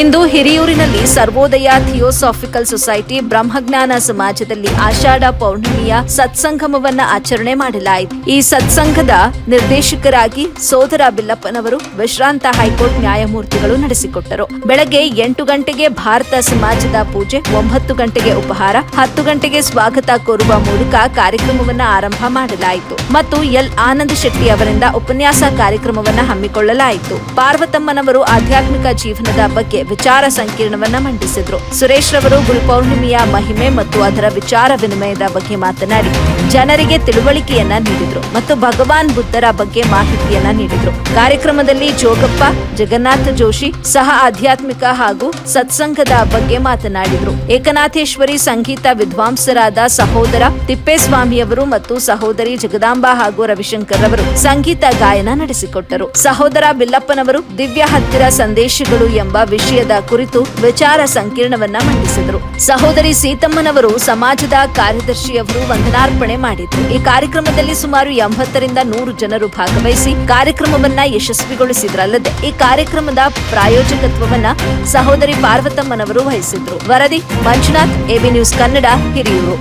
ಇಂದು ಹಿರಿಯೂರಿನಲ್ಲಿ Sarvodaya theosophical society ಬ್ರಹ್ಮಜ್ಞಾನ ಸಮಾಜದಲ್ಲಿ ಆಷಾಢ ಪೌರ್ಣಿಮೆಯ ಸತ್ಸಂಗಮವನ್ನ ಆಚರಣೆ ಮಾಡಲಾಯಿತು. ಈ ಸತ್ಸಂಗದ ನಿರ್ದೇಶಕರಾಗಿ ಸೋದರ ಬಿಲ್ಲಪ್ಪನವರು, ವಿಶ್ರಾಂತ ಹೈಕೋರ್ಟ್ ನ್ಯಾಯಮೂರ್ತಿಗಳು ನಡೆಸಿಕೊಟ್ಟರು. ಬೆಳಗ್ಗೆ ಎಂಟು ಗಂಟೆಗೆ ಭಾರತ ಸಮಾಜದ ಪೂಜೆ, ಒಂಬತ್ತು ಗಂಟೆಗೆ ಉಪಹಾರ, ಹತ್ತು ಗಂಟೆಗೆ ಸ್ವಾಗತ ಕೋರುವ ಮೂಲಕ ಕಾರ್ಯಕ್ರಮವನ್ನ ಆರಂಭ ಮಾಡಲಾಯಿತು. ಮತ್ತು ಎಲ್. ಆನಂದ್ ಶೆಟ್ಟಿ ಅವರಿಂದ ಉಪನ್ಯಾಸ ಕಾರ್ಯಕ್ರಮವನ್ನ ಹಮ್ಮಿಕೊಳ್ಳಲಾಯಿತು. ಪಾರ್ವತಮ್ಮನವರು ಆಧ್ಯಾತ್ಮಿಕ ಜೀವನದ ಬಗ್ಗೆ ವಿಚಾರ ಸಂಕಿರಣವನ್ನ ಮಂಡಿಸಿದ್ರು. ಸುರೇಶ್ ರವರು ಗುರುಪೌರ್ಣಿಮೆಯ ಮಹಿಮೆ ಮತ್ತು ಅದರ ವಿಚಾರ ವಿನಿಮಯದ ಬಗ್ಗೆ ಮಾತನಾಡಿ, ಜನರಿಗೆ ತಿಳುವಳಿಕೆಯನ್ನ ನೀಡಿದ್ರು ಮತ್ತು ಭಗವಾನ್ ಬುದ್ಧರ ಬಗ್ಗೆ ಮಾಹಿತಿಯನ್ನ ನೀಡಿದ್ರು. ಕಾರ್ಯಕ್ರಮದಲ್ಲಿ ಜೋಗಪ್ಪ, ಜಗನ್ನಾಥ ಜೋಶಿ ಸಹ ಆಧ್ಯಾತ್ಮಿಕ ಹಾಗೂ ಸತ್ಸಂಗದ ಬಗ್ಗೆ ಮಾತನಾಡಿದ್ರು. ಏಕನಾಥೇಶ್ವರಿ ಸಂಗೀತ ವಿದ್ವಾಂಸರಾದ ಸಹೋದರ ತಿಪ್ಪೇಸ್ವಾಮಿಯವರು ಮತ್ತು ಸಹೋದರಿ ಜಗದಾಂಬ ಹಾಗೂ ರವಿಶಂಕರ್ ರವರು ಸಂಗೀತ ಗಾಯನ ನಡೆಸಿಕೊಟ್ಟರು. ಸಹೋದರ ಬಿಲ್ಲಪ್ಪನವರು ದಿವ್ಯ ಹತ್ತಿರ ಸಂದೇಶಗಳು ಎಂಬ ವಿಷಯದ ಕುರಿತು ವಿಚಾರ ಸಂಕಿರಣವನ್ನ ಮಂಡಿಸಿದರು. ಸಹೋದರಿ ಸೀತಮ್ಮನವರು ಸಮಾಜದ ಕಾರ್ಯದರ್ಶಿಯವರು ವಂದನಾರ್ಪಣೆ ಮಾಡಿದ್ರು. ಈ ಕಾರ್ಯಕ್ರಮದಲ್ಲಿ ಸುಮಾರು ಎಂಬತ್ತರಿಂದ ನೂರು ಜನರು ಭಾಗವಹಿಸಿ ಕಾರ್ಯಕ್ರಮವನ್ನ ಯಶಸ್ವಿಗೊಳಿಸಿದ್ರಲ್ಲದೆ ಈ ಕಾರ್ಯಕ್ರಮದ ಪ್ರಾಯೋಜಕತ್ವವನ್ನ ಸಹೋದರಿ ಪಾರ್ವತಮ್ಮನವರು ವಹಿಸಿದ್ರು. ವರದಿ ಮಂಜುನಾಥ್, ಎಬಿ ನ್ಯೂಸ್ ಕನ್ನಡ, ಹಿರಿಯೂರು.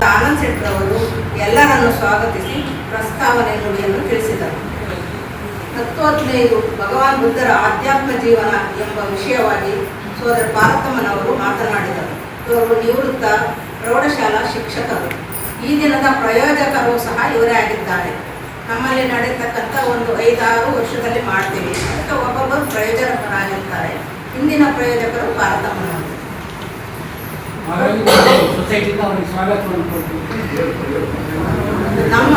ಸ್ವಾಗತಿಸಿ ಪ್ರಸ್ತಾವನೆ ತಿಳಿಸಿದರು. ಭಗವಾನ್ ಬುದ್ಧರ ಆಧ್ಯಾತ್ಮ ಜೀವನ ಎಂಬ ವಿಷಯವಾಗಿ ಸೋದರ ಭಾರತಮ್ಮನವರು ಮಾತನಾಡಿದರು. ಇವರು ನಿವೃತ್ತ ಪ್ರೌಢಶಾಲಾ ಶಿಕ್ಷಕರು. ಈ ದಿನದ ಪ್ರಯೋಜಕರು ಸಹ ಇವರೇ ಆಗಿದ್ದಾರೆ. ನಮ್ಮಲ್ಲಿ ನಡೆಯತಕ್ಕಂಥ ಒಂದು ಐದಾರು ವರ್ಷದಲ್ಲಿ ಮಾಡ್ತೀವಿ. ಅದಕ್ಕೆ ಒಬ್ಬೊಬ್ಬರು ಪ್ರಯೋಜಕರಾಗಿರ್ತಾರೆ ಇಂದಿನ ಪ್ರಯೋಜಕರು ಭಾರತಮ್ಮನವರು ನಮ್ಮ